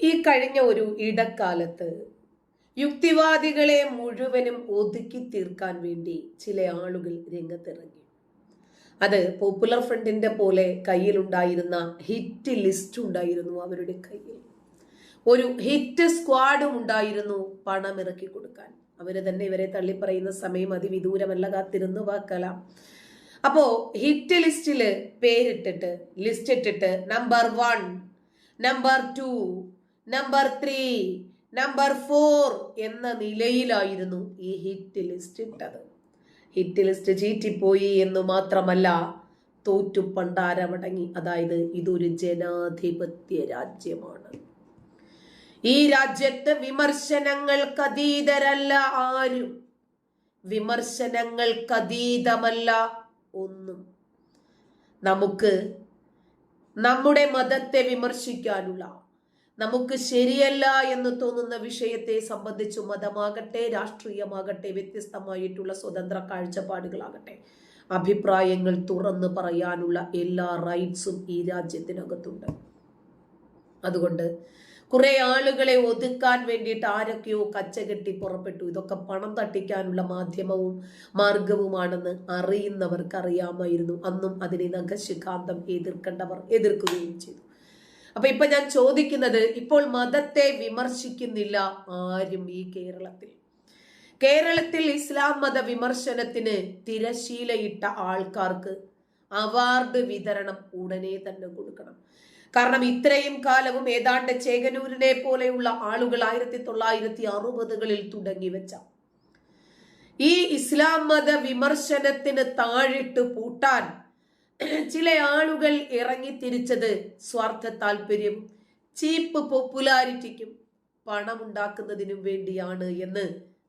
ഈ കഴിഞ്ഞ ഒരു ഇടക്കാലത്ത് യുക്തിവാദികളെ മുഴുവനും ഒതുക്കി തീർക്കാൻ വേണ്ടി ചില ആളുകൾ രംഗത്തിറങ്ങി. അത് പോപ്പുലർ ഫ്രണ്ടിന്റെ പോലെ കയ്യിലുണ്ടായിരുന്ന ഹിറ്റ് ലിസ്റ്റ് ഉണ്ടായിരുന്നു അവരുടെ കയ്യിൽ. ഒരു ഹിറ്റ് സ്ക്വാഡും ഉണ്ടായിരുന്നു പണം ഇറക്കി കൊടുക്കാൻ. അവർ തന്നെ ഇവരെ തള്ളിപ്പറയുന്ന സമയം അതിവിദൂരമല്ല കാത്തിരുന്ന് വാക്കലാം. അപ്പോ ഹിറ്റ് ലിസ്റ്റിൽ പേരിട്ടിട്ട് ലിസ്റ്റ് ഇട്ടിട്ട് number one number two number three number four എന്ന നിലയിലായിരുന്നു ഈ ഹിറ്റ് ലിസ്റ്റ് ഇട്ടത്. ഹിറ്റ് ലിസ്റ്റ് ചീറ്റിപ്പോയി എന്ന് മാത്രമല്ല തോറ്റു പണ്ടാരമടങ്ങി. അതായത് ഇതൊരു ജനാധിപത്യ രാജ്യമാണ്. ഈ രാജ്യത്ത് വിമർശനങ്ങൾക്ക് അതീതരല്ല ആരും. വിമർശനങ്ങൾക്ക് അതീതമല്ല ഒന്നും. നമുക്ക് നമ്മുടെ മതത്തെ വിമർശിക്കാനുള്ള നമുക്ക് ശരിയല്ല എന്ന് തോന്നുന്ന വിഷയത്തെ സംബന്ധിച്ചു മതമാകട്ടെ രാഷ്ട്രീയമാകട്ടെ വ്യത്യസ്തമായിട്ടുള്ള സ്വതന്ത്ര കാഴ്ചപ്പാടുകളാകട്ടെ അഭിപ്രായങ്ങൾ തുറന്നു പറയാനുള്ള എല്ലാ റൈറ്റ്സും ഈ രാജ്യത്തിനകത്തുണ്ട്. അതുകൊണ്ട് കുറെ ആളുകളെ ഒതുക്കാൻ വേണ്ടിയിട്ട് ആരൊക്കെയോ കച്ചകെട്ടി പുറപ്പെട്ടു. ഇതൊക്കെ പണം തട്ടിക്കാനുള്ള മാധ്യമവും മാർഗവുമാണെന്ന് അറിയുന്നവർക്ക് അറിയാമായിരുന്നു അന്നും അതിനെ നഖശിഖാന്തം എതിർക്കേണ്ടവർ എതിർക്കുകയും ചെയ്തു. അപ്പൊ ഇപ്പൊ ഞാൻ ചോദിക്കുന്നത് ഇപ്പോൾ മതത്തെ വിമർശിക്കുന്നില്ല ആരും ഈ കേരളത്തിൽ. കേരളത്തിൽ ഇസ്ലാം മത വിമർശനത്തിന് തിരശീലയിട്ട ആൾക്കാർക്ക് അവാർഡ് വിതരണം ഉടനെ തന്നെ കൊടുക്കണം. കാരണം ഇത്രയും കാലവും ഏതാണ്ട് ചേകനൂരിനെ പോലെയുള്ള ആളുകൾ ആയിരത്തി തൊള്ളായിരത്തി അറുപതുകളിൽ തുടങ്ങി വെച്ച ഈ ഇസ്ലാം മത വിമർശനത്തിന് താഴിട്ട് പൂട്ടാൻ ചില ആളുകൾ ഇറങ്ങി തിരിച്ചത് സ്വാർത്ഥ താല്പര്യം ചീപ്പ് പോപ്പുലാരിറ്റിക്കും പണമുണ്ടാക്കുന്നതിനും വേണ്ടിയാണ് എന്ന്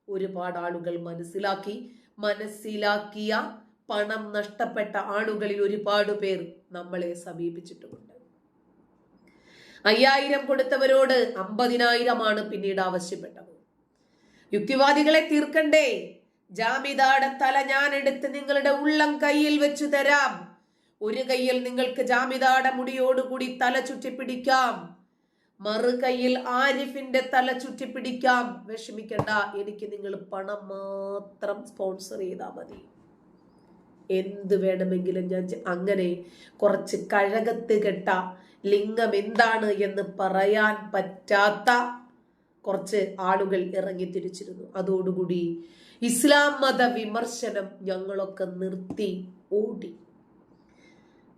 ഒരുപാട് ആളുകൾ മനസ്സിലാക്കി. മനസ്സിലാക്കിയ പണം നഷ്ടപ്പെട്ട ആളുകളിൽ ഒരുപാട് പേർ നമ്മളെ സമീപിച്ചിട്ടുമുണ്ട്. അയ്യായിരം കൊടുത്തവരോട് അമ്പതിനായിരമാണ് പിന്നീട് ആവശ്യപ്പെട്ടത്. യുക്തിവാദികളെ തീർക്കണ്ടേ? ജാമിതാടെ തല ഞാൻ എടുത്ത് നിങ്ങളുടെ ഉള്ളം കയ്യിൽ വെച്ചു തരാം. ഒരു കയ്യിൽ നിങ്ങൾക്ക് ജാമിതാട മുടിയോടുകൂടി തല ചുറ്റിപ്പിടിക്കാം. മറു കയ്യിൽ ആരിഫിന്റെ തല ചുറ്റിപ്പിടിക്കാം. വിഷമിക്കണ്ട എനിക്ക് നിങ്ങൾ പണം മാത്രം സ്പോൺസർ ചെയ്താൽ മതി. എന്ത് വേണമെങ്കിലും ഞാൻ അങ്ങനെ കുറച്ച് കഴകത്ത് കെട്ട ലിംഗം എന്താണ് എന്ന് പറയാൻ പറ്റാത്ത കുറച്ച് ആളുകൾ ഇറങ്ങി തിരിച്ചിരുന്നു. അതോടുകൂടി ഇസ്ലാം മത വിമർശനം ഞങ്ങളൊക്കെ നിർത്തി ഓടി.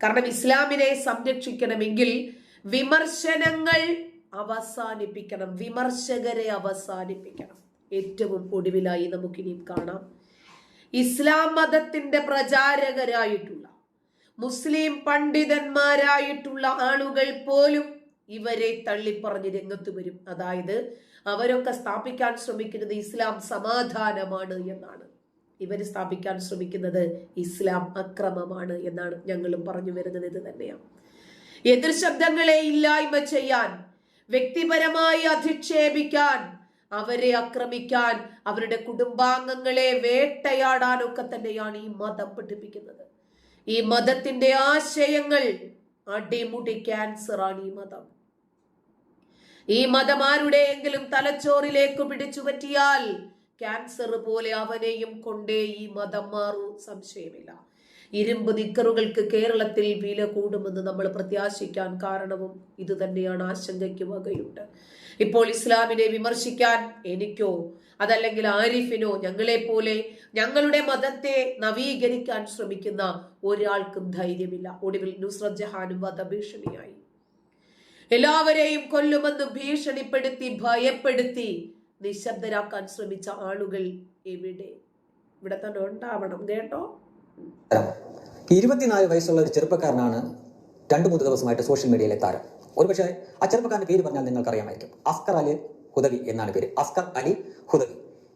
കാരണം ഇസ്ലാമിനെ സംരക്ഷിക്കണമെങ്കിൽ വിമർശനങ്ങൾ അവസാനിപ്പിക്കണം. വിമർശകരെ അവസാനിപ്പിക്കണം. ഏറ്റവും ഒടുവിലായി നമുക്കിനിയും കാണാം. ഇസ്ലാം മതത്തിന്റെ പ്രചാരകരായിട്ടുള്ള മുസ്ലിം പണ്ഡിതന്മാരായിട്ടുള്ള ആളുകൾ പോലും ഇവരെ തള്ളിപ്പറഞ്ഞ് രംഗത്ത് വരും. അതായത് അവരൊക്കെ സ്ഥാപിക്കാൻ ശ്രമിക്കുന്നത് ഇസ്ലാം സമാധാനമാണ് എന്നാണ്. ഇവർ സ്ഥാപിക്കാൻ ശ്രമിക്കുന്നത് ഇസ്ലാം അക്രമമാണ് എന്നാണ് ഞങ്ങളും പറഞ്ഞു വരുന്നത് ഇത് തന്നെയാണ്. എതിർ ശബ്ദങ്ങളെ ഇല്ലായ്മ ചെയ്യാൻ വ്യക്തിപരമായി അധിക്ഷേപിക്കാൻ അവരെ ആക്രമിക്കാൻ അവരുടെ കുടുംബാംഗങ്ങളെ വേട്ടയാടാനൊക്കെ തന്നെയാണ് ഈ മതം പഠിപ്പിക്കുന്നത്. ഈ മതത്തിന്റെ ആശയങ്ങൾ അടിമുടി ക്യാൻസർ ആണ് ഈ മതം. ഈ മതം ആരുടെയെങ്കിലും തലച്ചോറിലേക്ക് പിടിച്ചു പറ്റിയാൽ ക്യാൻസർ പോലെ അവനെയും കൊണ്ടേ ഈ മതം മാറൂ. സംശയമില്ല. ഇരുമ്പ് നിക്കറുകൾക്ക് കേരളത്തിൽ വില കൂടുമെന്ന് നമ്മൾ പ്രത്യാശിക്കാൻ കാരണവും ഇത് തന്നെയാണ് ആശങ്കയ്ക്ക് വകയുണ്ട്. ഇപ്പോൾ ഇസ്ലാമിനെ വിമർശിക്കാൻ എനിക്കോ അതല്ലെങ്കിൽ ആരിഫിനോ ഞങ്ങളെ പോലെ ഞങ്ങളുടെ മതത്തെ നവീകരിക്കാൻ ശ്രമിക്കുന്ന ഒരാൾക്കും ധൈര്യമില്ല. ഒടുവിൽ നുസ്രത് ജഹാനും വധഭീഷണിയായി. എല്ലാവരെയും കൊല്ലുമെന്ന് ഭീഷണിപ്പെടുത്തി ഭയപ്പെടുത്തി നിശബ്ദരാക്കാൻ ശ്രമിച്ച ആളുകൾ എവിടെ? ഇവിടെ തന്നെ ഉണ്ടാവണം കേട്ടോ? ഇരുപത്തിനാല് വയസ്സുള്ള ഒരു ചെറുപ്പക്കാരനാണ് രണ്ടു മൂന്ന് ദിവസമായിട്ട് സോഷ്യൽ മീഡിയയിലെ താരം. ഒരുപക്ഷെ ആ ചെറുപ്പക്കാരന്റെ പേര് പറഞ്ഞാൽ നിങ്ങൾക്ക് അറിയാമായിരിക്കും അസ്കർ അലി ഹുദവി എന്നാണ് പേര്. അസ്കർ അലി ഹുദവി.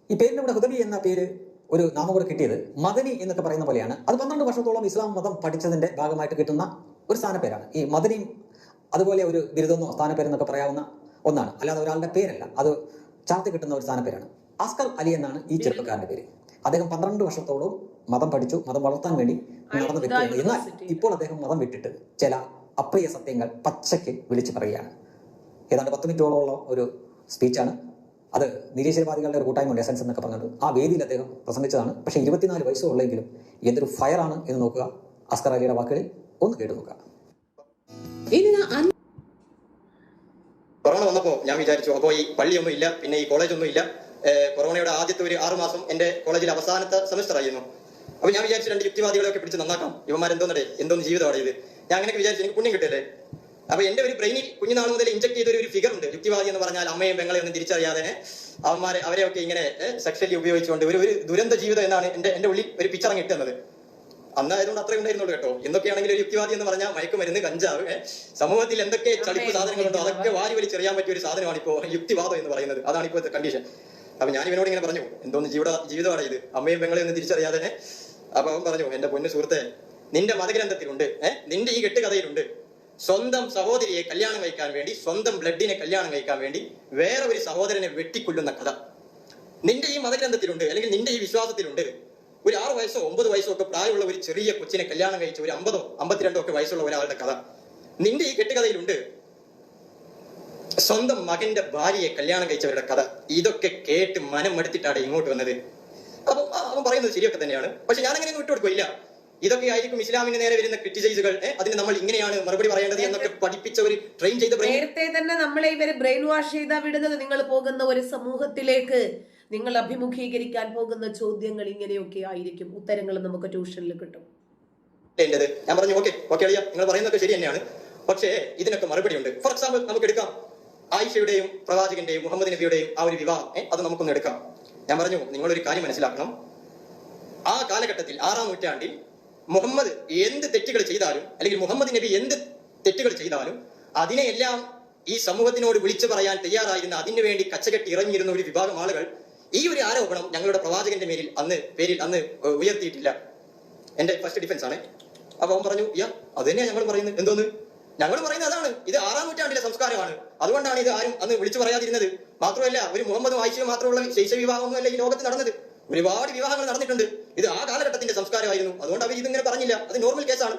ഈ പേരിന്റെ കൂടെ ഹുദവി എന്ന പേര് ഒരു നാമം കൂടെ കിട്ടിയത് മദനി എന്നൊക്കെ പറയുന്ന പോലെയാണ്. അത് പന്ത്രണ്ട് വർഷത്തോളം ഇസ്ലാം മതം പഠിച്ചതിന്റെ ഭാഗമായിട്ട് കിട്ടുന്ന ഒരു സ്ഥാനപ്പേരാണ്. ഈ മദനിയും അതുപോലെ ഒരു ബിരുദമെന്നോ സ്ഥാനപ്പേരെന്നൊക്കെ പറയാവുന്ന ഒന്നാണ്. അല്ലാതെ ഒരാളുടെ പേരല്ല. അത് ചാർത്തി കിട്ടുന്ന ഒരു സ്ഥാനപ്പേരാണ് അസ്കർ അലി എന്നാണ് ഈ ചെറുപ്പക്കാരന്റെ പേര്. അദ്ദേഹം പന്ത്രണ്ട് വർഷത്തോളം മതം പഠിച്ചു മതം വളർത്താൻ വേണ്ടി നടന്ന വ്യക്തിയാണ്. എന്നാൽ ഇപ്പോൾ അദ്ദേഹം മതം വിട്ടിട്ട് ചില അപ്രിയ സത്യങ്ങൾ പച്ചയ്ക്ക് വിളിച്ചു പറയുകയാണ്. ഏതാണ്ട് പത്ത് മിനിറ്റോളമുള്ള ഒരു സ്പീച്ചാണ്. അത് നിരീശ്വരവാദികളുടെ ഒരു കൂട്ടായ്മ എസൻസ് എന്നൊക്കെ പറഞ്ഞത് ആ വേദിയിൽ അദ്ദേഹം പ്രസംഗിച്ചതാണ്. പക്ഷേ ഇരുപത്തിനാല് വയസ്സുള്ളെങ്കിലും എന്തൊരു ഫയറാണ് എന്ന് നോക്കുക. അസ്കർ അലിയുടെ വാക്കുകളിൽ ഒന്ന് കേട്ടു നോക്കുക. കൊറോണ വന്നപ്പോ ഞാൻ വിചാരിച്ചു അപ്പോൾ ഈ പള്ളിയൊന്നും ഇല്ല പിന്നെ ഈ കോളേജൊന്നും ഇല്ല. കൊറോണയുടെ ആദ്യത്തെ ഒരു ആറു മാസം എന്റെ കോളേജിൽ അവസാനത്തെ സെമസ്റ്റർ ആയിരുന്നു. അപ്പൊ ഞാൻ വിചാരിച്ചു രണ്ട് യുക്തിവാദികളെയൊക്കെ പിടിച്ച് നന്നാക്കാം. ഇവന്മാരെന്തോന്നടേ എന്തോന്ന് ജീവിതമാണ് ഇത്. ഞാൻ അങ്ങനെയൊക്കെ വിചാരിച്ചു എനിക്ക് പുണ്യം കിട്ടില്ലേ അപ്പൊ എന്റെ ഒരു ബ്രെയിനിൽ കുഞ്ഞുനാൾ മുതൽ ഇഞ്ചക്ട് ചെയ്ത ഒരു ഫിഗർ ഉണ്ട്. യുക്തിവാദി എന്ന് പറഞ്ഞാൽ അമ്മയും പെങ്ങളെ ഒന്നും തിരിച്ചറിയാതെ അവന്മാരെ അവരെയൊക്കെ ഇങ്ങനെ സെക്ഷലി ഉപയോഗിച്ചുകൊണ്ട് ഒരു ഒരു ദുരന്ത ജീവിതം എന്നാണ് എന്റെ എന്റെ ഉള്ളിൽ ഒരു പിക്ചർ അങ്ങ് അന്നായതുകൊണ്ട് അത്രേ ഉണ്ടായിരുന്നുള്ളൂ കേട്ടോ. എന്തൊക്കെയാണെങ്കിലും ഒരു യുക്തിവാദി എന്ന് പറഞ്ഞാൽ മയക്കുമരുന്ന് കഞ്ചാവ് സമൂഹത്തിൽ എന്തൊക്കെ ചളിപ്പ് സാധനങ്ങളുണ്ടോ അതൊക്കെ വാരി വലിച്ചെറിയാൻ പറ്റിയ ഒരു സാധനമാണ് ഇപ്പോ യുക്തിവാദം എന്ന് പറയുന്നത്. അതാണ് ഇപ്പോഴത്തെ കണ്ടീഷൻ അപ്പൊ ഞാൻ ഇവനോട് ഇങ്ങനെ പറഞ്ഞു എന്തോന്ന് ജീവിത ജീവിതമാണ് ഇത്? അമ്മയും പെങ്ങളെ ഒന്ന് തിരിച്ചറിയാതെ. അപ്പൊ അവൻ പറഞ്ഞു എന്റെ പൊന്നു സുഹൃത്തെ നിന്റെ മതഗ്രന്ഥത്തിലുണ്ട് ഏഹ് നിന്റെ ഈ കെട്ടുകഥയിലുണ്ട്. സ്വന്തം സഹോദരിയെ കല്യാണം കഴിക്കാൻ വേണ്ടി സ്വന്തം ബ്ലഡിനെ കല്യാണം കഴിക്കാൻ വേണ്ടി വേറെ ഒരു സഹോദരനെ വെട്ടിക്കൊല്ലുന്ന കഥ. നിന്റെ ഈ മതഗ്രന്ഥത്തിലുണ്ട് അല്ലെങ്കിൽ നിന്റെ ഈ വിശ്വാസത്തിലുണ്ട് ഒരു ആറ് വയസ്സോ ഒമ്പത് വയസ്സോ ഒക്കെ പ്രായമുള്ള ഒരു ചെറിയ കൊച്ചിനെ കല്യാണം കഴിച്ച ഒരു അമ്പതോ അമ്പത്തിരണ്ടോ ഒക്കെ വയസ്സുള്ള ഒരാളുടെ കഥ. നിന്റെ ഈ കെട്ടുകഥയിലുണ്ട്. സ്വന്തം മകന്റെ ഭാര്യയെ കല്യാണം കഴിച്ചവരുടെ കഥ. ഇതൊക്കെ കേട്ട് മനം എടുത്തിട്ടാണ് ഇങ്ങോട്ട് വന്നത്. അപ്പം അവൻ പറയുന്നത് ശരിയൊക്കെ തന്നെയാണ്. പക്ഷെ ഞാൻ അങ്ങനെ വിട്ടുകൊടുക്കില്ല ഇതൊക്കെ ആയിരിക്കും ഇസ്ലാമിന് നേരെ വരുന്ന ക്രിറ്റിസൈസുകൾ. അതിന് നമ്മൾ ഇങ്ങനെയാണ് മറുപടി പറയേണ്ടത് എന്നൊക്കെ പഠിപ്പിച്ച ഒരു ട്രെയിൻ ചെയ്ത നേരത്തെ തന്നെ നമ്മളെ ഇവരെ ബ്രെയിൻ വാഷ് ചെയ്താ വിടുന്നത് നിങ്ങൾ പോകുന്ന ഒരു സമൂഹത്തിലേക്ക്. നിങ്ങൾ അഭിമുഖീകരിക്കാൻ പോകുന്ന ചോദ്യങ്ങൾ ഇങ്ങനെയൊക്കെ ആയിരിക്കും. ഉത്തരങ്ങൾ നമുക്ക് ട്യൂഷനിൽ കിട്ടും. ഞാൻ പറഞ്ഞു ഓക്കെ ഓക്കെ അളിയ നിങ്ങൾ പറയുന്നതൊക്കെ ശരി തന്നെയാണ്. പക്ഷേ ഇതിനൊക്കെ മറുപടി ഉണ്ട് ഫോർ എക്സാമ്പിൾ നമുക്ക് എടുക്കാം. ആയിഷയുടെയും പ്രവാചകന്റെയും മുഹമ്മദ് നബിയുടെയും ആ ഒരു വിവാഹം അത് നമുക്കൊന്ന് എടുക്കാം. ഞാൻ പറഞ്ഞു നിങ്ങളൊരു കാര്യം മനസ്സിലാക്കണം. ആ കാലഘട്ടത്തിൽ ആറാം നൂറ്റാണ്ടിൽ മുഹമ്മദ് എന്ത് തെറ്റുകൾ ചെയ്താലും അല്ലെങ്കിൽ മുഹമ്മദ് നബി എന്ത് തെറ്റുകൾ ചെയ്താലും അതിനെയെല്ലാം ഈ സമൂഹത്തിനോട് വിളിച്ചു പറയാൻ തയ്യാറായിരുന്ന അതിനുവേണ്ടി കച്ചകെട്ടി ഇറങ്ങിയിരുന്ന ഒരു വിഭാഗം ആളുകൾ ഈ ഒരു ആരോപണം ഞങ്ങളുടെ പ്രവാചകന്റെ മേലിൽ അന്ന് പേരിൽ അന്ന് ഉയർത്തിയിട്ടില്ല. എന്റെ ഫസ്റ്റ് ഡിഫൻസ് ആണ്. അപ്പൊ അവൻ പറഞ്ഞു യാ അത് തന്നെയാ ഞങ്ങൾ പറയുന്നത്. എന്തോന്ന്? ഞങ്ങൾ പറയുന്നത് അതാണ്. ഇത് ആറാം നൂറ്റാണ്ടിലെ സംസ്കാരമാണ്. അതുകൊണ്ടാണ് ഇത് ആരും അന്ന് വിളിച്ചു പറയാതിരുന്നത്. മാത്രമല്ല ഒരു മുഹമ്മദ് വായിച്ചു മാത്രമുള്ള ശൈശ വിവാഹമൊന്നുമല്ല ഈ ലോകത്ത് നടന്നത്. ഒരുപാട് വിവാഹങ്ങൾ നടന്നിട്ടുണ്ട്. ഇത് ആ കാലഘട്ടത്തിന്റെ സംസ്കാരമായിരുന്നു. അതുകൊണ്ട് അവർ ഇതിങ്ങനെ പറഞ്ഞില്ല. അത് നോർമൽ കേസാണ്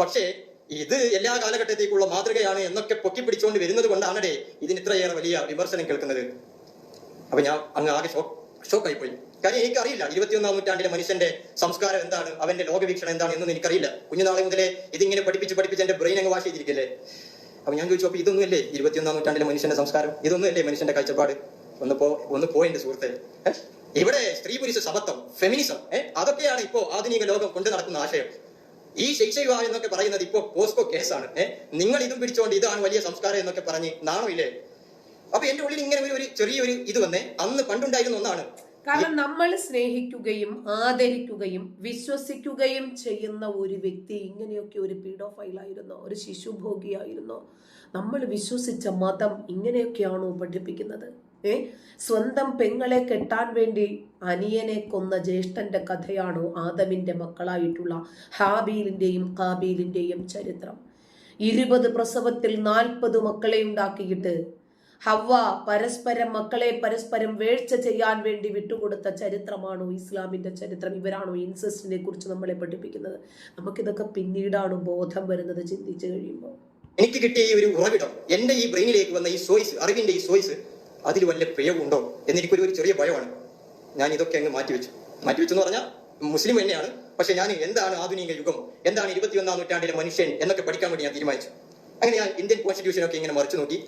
പക്ഷേ ഇത് എല്ലാ കാലഘട്ടത്തേക്കുള്ള മാതൃകയാണ് എന്നൊക്കെ പൊക്കിപ്പിടിച്ചുകൊണ്ട് വരുന്നത് കൊണ്ടാണ് ഇതിന് ഇത്രയേറെ വലിയ വിമർശനം കേൾക്കുന്നത്. അപ്പൊ ഞാൻ അങ്ങ് ആകെ ഷോക്ക് ഷോക്കായി പോയി കാര്യം എനിക്കറിയില്ല ഇരുപത്തിയൊന്നാം നൂറ്റാണ്ടിലെ മനുഷ്യന്റെ സംസ്കാരം എന്താണ് അവന്റെ ലോകവീക്ഷണം എന്താണ് എന്നൊന്നും എനിക്കറിയില്ല. കുഞ്ഞുനാളെ മുതലേ ഇതിങ്ങനെ പഠിപ്പിച്ച് പഠിപ്പിച്ച് എന്റെ ബ്രെയിൻ അങ്ങ് വാഷ് ചെയ്തിരിക്കില്ലേ അപ്പൊ ഞാൻ ചോദിച്ചു അപ്പൊ ഇതൊന്നും അല്ലേ ഇരുപത്തിയൊന്നാം നൂറ്റാണ്ടിലെ മനുഷ്യന്റെ സംസ്കാരം? ഇതൊന്നും അല്ലേ മനുഷ്യന്റെ കാഴ്ചപ്പാട്? ഒന്ന് പോ ഒന്ന് പോയിന്റ് സുഹൃത്തെ. ഇവിടെ സ്ത്രീ പുരുഷ സമത്വം ഫെമിനിസം അതൊക്കെയാണ് ഇപ്പോ ആധുനിക ലോകം കൊണ്ടു നടക്കുന്ന ആശയം. ഈ വിവാഹം എന്നൊക്കെ പറയുന്നത് ഇപ്പോ പോസ്കോ കേസാണ് ഏഹ് നിങ്ങൾ ഇതും പിടിച്ചോണ്ട് ഇതാണ് വലിയ സംസ്കാരം എന്നൊക്കെ പറഞ്ഞ് നാണമില്ലേ അപ്പൊ എന്റെ ഉള്ളിൽ ഇങ്ങനെ ഒരു ചെറിയൊരു ഇത് വന്നേ. അന്ന് പണ്ടുണ്ടായിരുന്ന ഒന്നാണ്. കാരണം നമ്മൾ സ്നേഹിക്കുകയും ആദരിക്കുകയും വിശ്വസിക്കുകയും ചെയ്യുന്ന ഒരു വ്യക്തി ഇങ്ങനെയൊക്കെ ഒരു പീഡോഫൈലായിരുന്നോ? ഒരു ശിശുഭോഗിയായിരുന്നോ? നമ്മൾ വിശ്വസിച്ച മതം ഇങ്ങനെയൊക്കെയാണോ പഠിപ്പിക്കുന്നത്? ഏ? സ്വന്തം പെങ്ങളെ കെട്ടാൻ വേണ്ടി അനിയനെ കൊന്ന ജ്യേഷ്ഠന്റെ കഥയാണോ ആദമിന്റെ മക്കളായിട്ടുള്ള ഹാബീലിന്റെയും കാബീലിന്റെയും ചരിത്രം. ഇരുപത് പ്രസവത്തിൽ നാൽപ്പത് മക്കളെ ഉണ്ടാക്കിയിട്ട് ഹവ്വ പരസ്പരം മക്കളെ പരസ്പരം വേഴ്ച ചെയ്യാൻ വേണ്ടി വിട്ടുകൊടുത്ത ചരിത്രമാണോ ഇസ്ലാമിന്റെ ചരിത്രം? ഇവരാണോ ഇൻസെസ്റ്റിനെ കുറിച്ച് നമ്മളെ പഠിപ്പിക്കുന്നത്? നമുക്കിതൊക്കെ പിന്നീടാണ് ബോധം വരുന്നത് ചിന്തിച്ചു കഴിയുമ്പോൾ. എനിക്ക് കിട്ടിയ ഈ ഒരു ഉറവിടം എന്റെ ഈ ബ്രെയിനിലേക്ക് വന്ന ഈ സോയിസ് അറിവിന്റെ ഈ സോയിസ് അതിൽ വല്ല പ്രിയവുണ്ടോ എന്നെനിക്കൊരു ഒരു ചെറിയ ഭയമാണ്. ഞാൻ ഇതൊക്കെ അങ്ങ് മാറ്റി മാറ്റിവെച്ചു മാറ്റിവെച്ചു എന്ന് പറഞ്ഞാൽ മുസ്ലിം തന്നെയാണ് പക്ഷെ ഞാൻ എന്താണ് ആധുനിക യുഗം? എന്താണ് ഇരുപത്തിയൊന്നാം നൂറ്റാണ്ടിലെ മനുഷ്യൻ എന്നൊക്കെ പഠിക്കാൻ വേണ്ടി ഞാൻ തീരുമാനിച്ചു. അങ്ങനെ ഞാൻ ഇന്ത്യൻ കോൺസ്റ്റിറ്റ്യൂഷൻ ഒക്കെ ഇങ്ങനെ മറിച്ചു നോക്കി.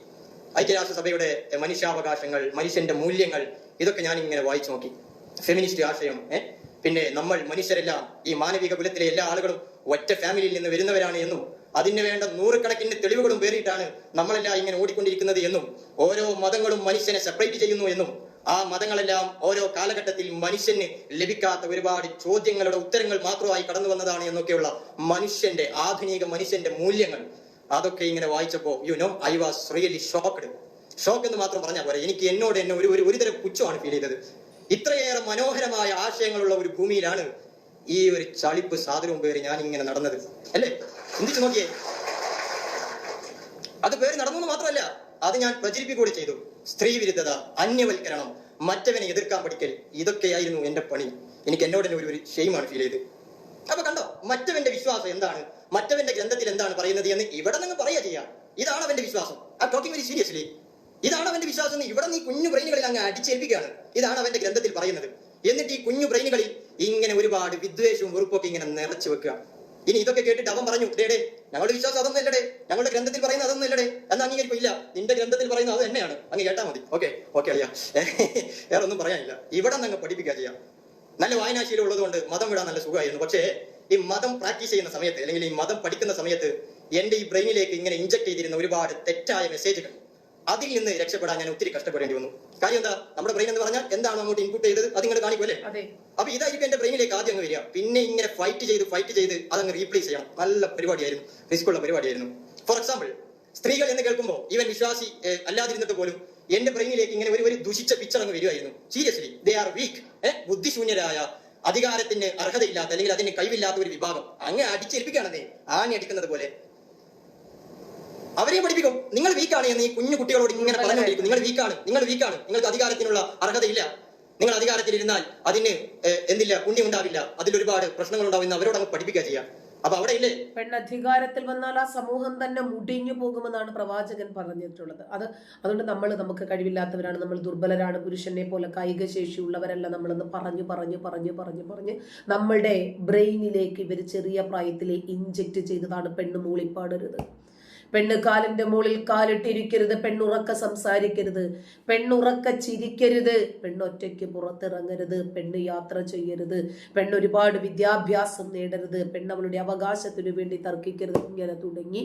ഐക്യരാഷ്ട്രസഭയുടെ മനുഷ്യാവകാശങ്ങൾ മനുഷ്യന്റെ മൂല്യങ്ങൾ ഇതൊക്കെ ഞാൻ ഇങ്ങനെ വായിച്ചു നോക്കി. ഫെമിനിസ്റ്റ് ആശയം പിന്നെ നമ്മൾ മനുഷ്യരെല്ലാം ഈ മാനവിക കുലത്തിലെ എല്ലാ ആളുകളും ഒറ്റ ഫാമിലിയിൽ നിന്ന് വരുന്നവരാണ് എന്നും അതിന് വേണ്ട നൂറുകണക്കിന് തെളിവുകളും പേറിയിട്ടാണ് നമ്മളെല്ലാം ഇങ്ങനെ ഓടിക്കൊണ്ടിരിക്കുന്നത് എന്നും ഓരോ മതങ്ങളും മനുഷ്യനെ സെപ്പറേറ്റ് ചെയ്യുന്നു എന്നും ആ മതങ്ങളെല്ലാം ഓരോ കാലഘട്ടത്തിൽ മനുഷ്യന് ലഭിക്കാത്ത ഒരുപാട് ചോദ്യങ്ങളുടെ ഉത്തരങ്ങൾ മാത്രമായി കടന്നു വന്നതാണ് എന്നൊക്കെയുള്ള മനുഷ്യന്റെ ആധുനിക മനുഷ്യന്റെ മൂല്യങ്ങൾ. അതൊക്കെ ഇങ്ങനെ വായിച്ചപ്പോ you know I was really shocked shock എന്ന് മാത്രം പറഞ്ഞാൽ പോരെ. എനിക്ക് എന്നോട് എന്നെ ഒരു ഒരു ഒരുതരം പുച്ഛമാണ് ഫീൽ ചെയ്തത്. ഇത്രയേറെ മനോഹരമായ ആശയങ്ങളുള്ള ഒരു ഭൂമിയിലാണ് ഈ ഒരു ചളിപ്പ് സാധനവും പേര് ഞാൻ ഇങ്ങനെ നടന്നത്. അല്ലേ? ചിന്തിച്ചു നോക്കിയേ. അത് പേര് നടന്നു മാത്രമല്ല അത് ഞാൻ പ്രചരിപ്പിക്കൂടി ചെയ്തു. സ്ത്രീ വിരുദ്ധത അന്യവൽക്കരണം മറ്റവനെ എതിർക്കാൻ പഠിക്കൽ ഇതൊക്കെയായിരുന്നു എന്റെ പണി. എനിക്ക് എന്നോട് തന്നെ ഒരു ഒരു ഷെയിമാണ് ഫീൽ ചെയ്ത് അപ്പൊ കണ്ടോ മറ്റവന്റെ വിശ്വാസം എന്താണ്? മറ്റവന്റെ ഗ്രന്ഥത്തിൽ എന്താണ് പറയുന്നത് എന്ന് ഇവിടെ നിന്ന് പറയുക ചെയ്യാം. ഇതാണ് അവന്റെ വിശ്വാസം. ആ ടോക്കിംഗ് വെരി സീരിയസ്ലി ഇതാണ് അവന്റെ വിശ്വാസം എന്ന് ഇവിടെ നീ കുഞ്ഞു ബ്രെയിനുകളിൽ അങ്ങ് അടിച്ചേൽപ്പിക്കുകയാണ്. ഇതാണ് അവന്റെ ഗ്രന്ഥത്തിൽ പറയുന്നത്. എന്നിട്ട് ഈ കുഞ്ഞു ബ്രെയിനുകളിൽ ഇങ്ങനെ ഒരുപാട് വിദ്വേഷവും വെറുപ്പൊക്കെ ഇങ്ങനെ നിറച്ചു വെക്കുക. ഇനി ഇതൊക്കെ കേട്ടിട്ട് അവൻ പറഞ്ഞു ഡേടേ ഞങ്ങളുടെ വിശ്വാസം അതൊന്നും ഇല്ലടെ ഞങ്ങളുടെ ഗ്രന്ഥത്തിൽ പറയുന്നത് അതൊന്നും ഇല്ലടെ എന്ന് അംഗീകരിക്കും? ഇല്ല. നിന്റെ ഗ്രന്ഥത്തിൽ പറയുന്നത് അത് തന്നെയാണ്. അങ്ങ് കേട്ടാ മതി. ഓക്കെ ഓക്കെ അറിയാം. വേറെ ഒന്നും പറയാനില്ല. ഇവിടെ നിന്ന് അങ്ങ് പഠിപ്പിക്കുക ചെയ്യാം. നല്ല വായനാശീലം ഉള്ളതുകൊണ്ട് മതം വിടാൻ നല്ല സുഖമായിരുന്നു. പക്ഷേ ഈ മതം പ്രാക്ടീസ് ചെയ്യുന്ന സമയത്ത് അല്ലെങ്കിൽ ഈ മതം പഠിക്കുന്ന സമയത്ത് എന്റെ ഈ ബ്രെയിനിലേക്ക് ഇങ്ങനെ ഇഞ്ചക്ട് ചെയ്തിരുന്ന ഒരുപാട് തെറ്റായ മെസ്സേജുകൾ അതിൽ നിന്ന് രക്ഷപ്പെടാൻ ഞാൻ ഒത്തിരി കഷ്ടപ്പെടേണ്ടി വന്നു. കാര്യം എന്താ? നമ്മുടെ ബ്രെയിൻ എന്ന് പറഞ്ഞാൽ എന്താണ് അങ്ങോട്ട് ഇൻപുട്ട് ചെയ്തത്? അത് ഇങ്ങനെ കാണിക്കുമല്ലേ അപ്പൊ ഇതായിരിക്കും എന്റെ ബ്രെയിനിലേക്ക് ആദ്യം അങ്ങ് വരിക. പിന്നെ ഇങ്ങനെ ഫൈറ്റ് ചെയ്ത് ഫൈറ്റ് ചെയ്ത് അതങ്ങ് റീപ്ലേസ് ചെയ്യണം. നല്ല പരിപാടിയായിരുന്നു. റിസ്ക് ഉള്ള പരിപാടിയായിരുന്നു. ഫോർ എക്സാമ്പിൾ സ്ത്രീകൾ എന്ന് കേൾക്കുമ്പോൾ ഈവൻ വിശ്വാസി അല്ലാതിരുന്നിട്ട് പോലും എന്റെ ബ്രെയിനിലേക്ക് ഇങ്ങനെ ഒരു ഒരു ദുഷിച്ച പിക്ചർ അങ്ങ് വരുമായിരുന്നു സീരിയസ്ലി ദേ ആർ വീക്ക് ബുദ്ധിശൂന്യരായ അധികാരത്തിന് അർഹതയില്ലാത്ത അല്ലെങ്കിൽ അതിന് കഴിവില്ലാത്ത ഒരു വിഭാഗം. അങ്ങ് അടിച്ചേൽപ്പിക്കുകയാണെന്നേ ആണി അടിക്കുന്നത് പോലെ. അവരെ പഠിപ്പിക്കും. നിങ്ങൾ വീക്കാണ് എന്ന് ഈ കുഞ്ഞു കുട്ടികളോട് ഇങ്ങനെ പറഞ്ഞുകൊണ്ടിരിക്കും. നിങ്ങൾ വീക്കാണ് നിങ്ങൾ വീക്കാണ് നിങ്ങൾക്ക് അധികാരത്തിനുള്ള അർഹതയില്ല. നിങ്ങൾ അധികാരത്തിലിരുന്നാൽ അതിന് ഏഹ്, എന്തില്ല പുണ്യം ഉണ്ടാവില്ല. അതിൽ ഒരുപാട് പ്രശ്നങ്ങൾ ഉണ്ടാവും എന്ന് അവരോട് അങ്ങ് പഠിപ്പിക്കുക ചെയ്യാം. അപ്പൊ അവിടെ ഇല്ലേ? പെണ്ണധികാരത്തിൽ വന്നാൽ ആ സമൂഹം തന്നെ മുടിഞ്ഞു പോകുമെന്നാണ് പ്രവാചകൻ പറഞ്ഞിട്ടുള്ളത്. അത് അതുകൊണ്ട് നമ്മൾ നമുക്ക് കഴിവില്ലാത്തവരാണ് നമ്മൾ ദുർബലരാണ് പുരുഷനെ പോലെ കായിക ശേഷിയുള്ളവരല്ല നമ്മളെന്ന് പറഞ്ഞു പറഞ്ഞു പറഞ്ഞു പറഞ്ഞു പറഞ്ഞ് നമ്മളുടെ ബ്രെയിനിലേക്ക് ഇവർ ചെറിയ പ്രായത്തിലെ ഇഞ്ചക്ട് ചെയ്തതാണ് പെണ്ണ് മൂളിപ്പാടരുത്. പെണ്ണ് കാലിന്റെ മുകളിൽ കാലിട്ടിരിക്കരുത് പെണ്ണുറക്ക സംസാരിക്കരുത്. പെണ്ണുറക്ക ചിരിക്കരുത്. പെണ്ണൊറ്റയ്ക്ക് പുറത്തിറങ്ങരുത്. പെണ്ണ് യാത്ര ചെയ്യരുത്. പെണ്ണ് ഒരുപാട് വിദ്യാഭ്യാസം നേടരുത്. പെണ്ണവളുടെ അവകാശത്തിനു വേണ്ടി തർക്കിക്കരുത്. ഇങ്ങനെ തുടങ്ങി.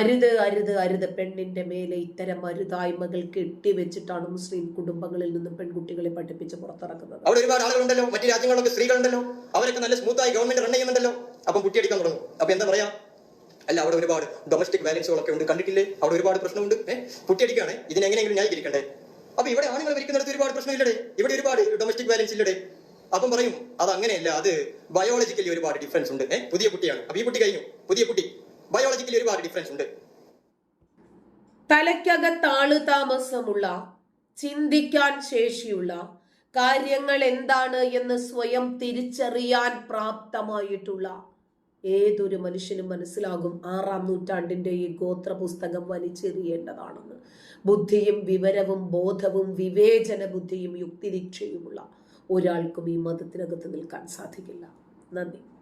അരുത് അരുത് അരുത് പെണ്ണിന്റെ മേലെ ഇത്തരം അരുതായ്മകൾ കെട്ടിവെച്ചിട്ടാണ് മുസ്ലിം കുടുംബങ്ങളിൽ നിന്നും പെൺകുട്ടികളെ പഠിപ്പിച്ച് പുറത്തിറക്കുന്നത്. അവിടെ ഒരുപാട് ആളുകളുണ്ടല്ലോ. മറ്റു രാജ്യങ്ങളിലൊക്കെ സ്ത്രീകളുണ്ടല്ലോ. അവരൊക്കെ നല്ല സ്മൂത്തായി ഗവൺമെന്റ് റൺ ചെയ്യുന്നുണ്ടല്ലോ. അപ്പം കുട്ടിയടിക്കാൻ തുടങ്ങും. അപ്പൊ എന്താ പറയാ? അല്ല അവിടെ ഒരുപാട് ഡൊമസ്റ്റിക് വയലൻസുകളൊക്കെ ഉണ്ട്. കണ്ടിട്ടില്ലേ? അവിടെ ഒരുപാട് പ്രശ്നമുണ്ട്. ഏഹ് കുട്ടിയടിക്കാണ്. ഇതിനെങ്ങനെയെങ്കിലും ന്യായീകരിക്കണ്ടേ? അപ്പൊ ഇവിടെ ആണുങ്ങൾ ഭരിക്കുന്നിടത്ത് ഒരുപാട് പ്രശ്നമില്ലടേ. ഇവിടെ ഒരുപാട് ഡൊമസ്റ്റിക് വയലൻസ് ഇല്ലടേ. അപ്പം പറയും അത് അങ്ങനെയല്ല അത് ബയോളജിക്കലി ഒരുപാട് ഡിഫറൻസ് ഉണ്ട്. ഏഹ് പുതിയ കുട്ടിയാണ്. അപ്പൊ ഈ കുട്ടി കഴിഞ്ഞു. പുതിയ കുട്ടി. ബയോളജിക്കലി ഒരുപാട് ഡിഫറൻസ് ഉണ്ട്. തലയ്ക്കകത്താൾ താമസമുള്ള ചിന്തിക്കാൻ ശേഷിയുള്ള കാര്യങ്ങൾ എന്താണ് എന്ന് സ്വയം തിരിച്ചറിയാൻ പ്രാപ്തമായിട്ടുള്ള ഏതൊരു മനുഷ്യനും മനസ്സിലാകും ആറാം നൂറ്റാണ്ടിന്റെ ഈ ഗോത്ര പുസ്തകം വലിച്ചെറിയേണ്ടതാണെന്ന്. ബുദ്ധിയും വിവരവും ബോധവും വിവേചന ബുദ്ധിയും യുക്തിദീക്ഷയുമുള്ള ഒരാൾക്കും ഈ മതത്തിനകത്ത് നിൽക്കാൻ സാധിക്കില്ല. നന്ദി.